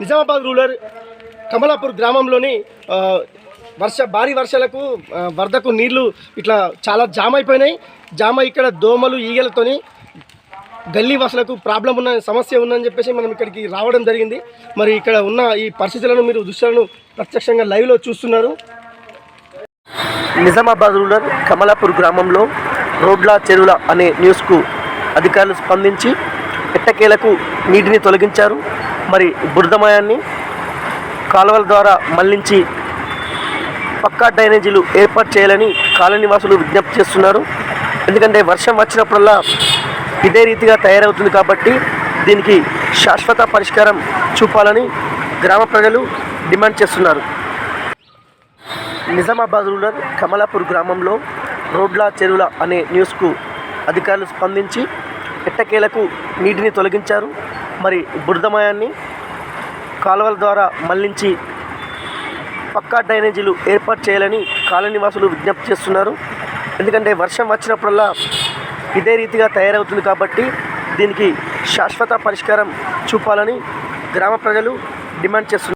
Nizamabad rural Kamalapur గ్రామంలోని వర్ష భారీ వర్షాలకు వరదకు నీళ్ళు ఇట్లా చాలా జామ్ అయిపోయినాయి జామ్ అయి ఇక్కడ దోమలు ఈగలతోని గల్లీ వాసులకు ప్రాబ్లం ఉన్న సమస్య ఉందని చెప్పేసి మనం ఇక్కడికి రావడం జరిగింది. మరి ఇక్కడ ఉన్న ఈ పరిస్థితులను మీరు దృశ్యాలను ప్రత్యక్షంగా లైవ్లో చూస్తున్నారు. నిజామాబాద్ రూరల్ కమలాపూర్ గ్రామంలో రోడ్ల చెరువుల అనే న్యూస్కు అధికారులు స్పందించి ఎట్టకేలకు నీటిని తొలగించారు. మరి బురదమయాన్ని కాలువల ద్వారా మళ్ళించి పక్కా డ్రైనేజీలు ఏర్పాటు చేయాలని కాలనివాసులు విజ్ఞప్తి చేస్తున్నారు. ఎందుకంటే వర్షం వచ్చినప్పుడల్లా ఇదే రీతిగా తయారవుతుంది కాబట్టి దీనికి శాశ్వత పరిష్కారం చూపాలని గ్రామ ప్రజలు డిమాండ్ చేస్తున్నారు. నిజామాబాద్ రూరల్ కమలాపూర్ గ్రామంలో రోడ్ల చెరువుల అనే న్యూస్కు అధికారులు స్పందించి ఎట్టకేలకు నీటిని తొలగించారు. మరి బురదమయాన్ని కాలువల ద్వారా మళ్ళించి పక్కా డ్రైనేజీలు ఏర్పాటు చేయాలని కాలనీ వాసులు విజ్ఞప్తి చేస్తున్నారు. ఎందుకంటే వర్షం వచ్చినప్పుడల్లా ఇదే రీతిగా తయారవుతుంది కాబట్టి దీనికి శాశ్వత పరిష్కారం చూపాలని గ్రామ ప్రజలు డిమాండ్ చేస్తున్నారు.